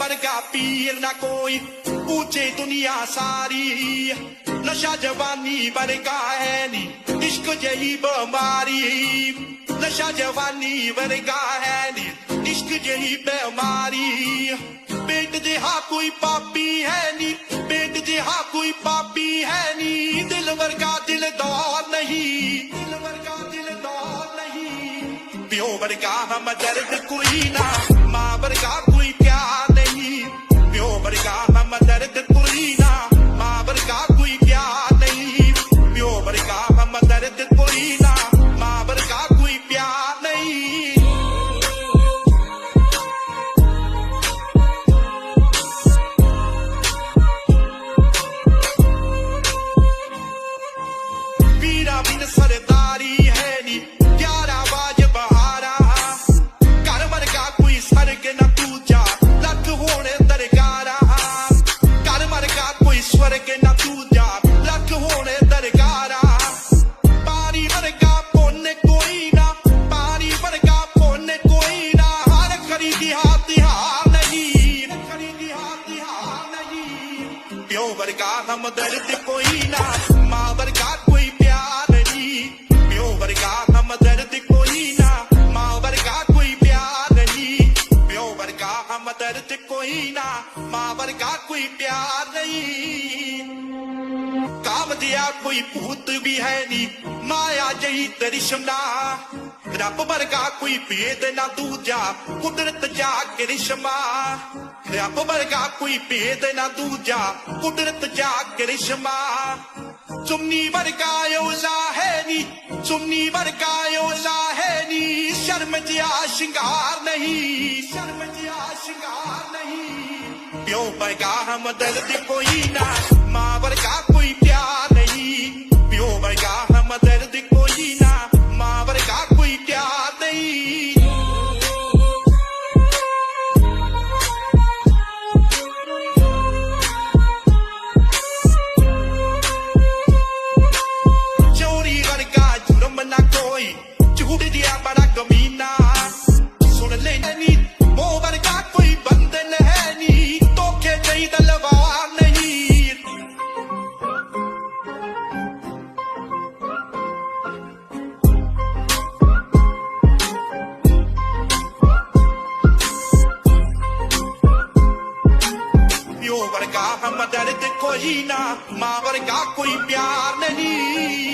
ਵਰਗਾ ਪੀਰ ਨਾ ਕੋਈ ਪੂਛੇ ਦੁਨੀਆ ਸਾਰੀ। ਨਸ਼ਾ ਜਵਾਨੀ ਵਰਗਾ ਹੈ ਨੀ, ਇਸ਼ਕ ਜਹੀ ਬਿਮਾਰੀ। ਨਸ਼ਾ ਜਵਾਨੀ ਵਰਗਾ ਹੈ ਨੀ, ਇਸ਼ਕ ਜਹੀ ਬਿਮਾਰੀ। ਪੇਟ ਜਿਹਾ ਕੋਈ ਪਾਪੀ ਹੈ ਨੀ, ਪੇਟ ਜਿਹਾ ਕੋਈ ਪਾਪੀ ਹੈ ਨੀ। ਦਿਲ ਵਰਗਾ ਦਿਲਦਾਰ ਨਹੀਂ, ਦਿਲ ਵਰਗਾ ਦਿਲਦਾਰ ਨਹੀਂ। ਪਿਓ ਵਰਗਾ ਹਮ ਦਰਦ ਕੋਈ ਨਾ, ਮਾਂ ਵਰਗਾ ਕੋਈ ਪਿਆਰ। ਪਿਓ ਵਰਗਾ ਹਮਦਰਦ ਕੋਈ ਨਾ, ਮਾਂ ਵਰਗਾ ਕੋਈ ਪਿਆਰ ਨਹੀਂ। ਪਿਓ ਵਰਗਾ ਹਮਦਰਦ ਕੋਈ ਨਾ, ਮਾਂ ਵਰਗਾ ਕੋਈ ਪਿਆਰ ਨਹੀਂ। ਪਿਓ ਵਰਗਾ ਹਮਦਰਦ ਕੋਈ ਨਾ, ਮਾਂ ਵਰਗਾ ਕੋਈ ਪਿਆਰ ਨਹੀਂ। ਕਾਮ ਦਿਆ ਕੋਈ ਭੂਤ ਵੀ ਹੈ ਨੀ ਮਾਇਆ ਜਹੀ ਤਰਿਸ਼ਮਨਾ ਰੱਬ ਵਰਗਾ ਕੋਈ ਭੇਦ ਨਾ ਦੂਜਾ, ਕੁਦਰਤ ਜਾ ਕਰਿਸ਼ਮਾ ਰੱਬ ਵਰਗਾ ਕੋਈ ਭੇਦ ਨਾ ਦੂਜਾ, ਕੁਦਰਤ ਜਾ ਕਰਿਸ਼ਮਾ ਚੁੰਨੀ ਵਰਗਾ ਯੋਜ਼ਾ ਹੈ ਨੀ, ਚੁੰਨੀ ਵਰਗਾ ਯੋਜ਼ਾ ਹੈ ਨੀ, ਸ਼ਰਮ ਜਿਆ ਸ਼ਿੰਗਾਰ ਨਹੀਂ, ਸ਼ਰਮ ਜਿਆ ਸ਼ਿੰਗਾਰ ਨਹੀਂ। ਪਿਓ ਵਰਗਾ ਹਮਦਰਦ ਕੋਈ ਨਾ, ਮਾਂ ਵਰਗਾ ਵਰਗਾ ਹਮਦਰਦ ਕੋਈ ਨਾ ਮਾਂ ਵਰਗਾ ਕੋਈ ਪਿਆਰ ਨਹੀਂ।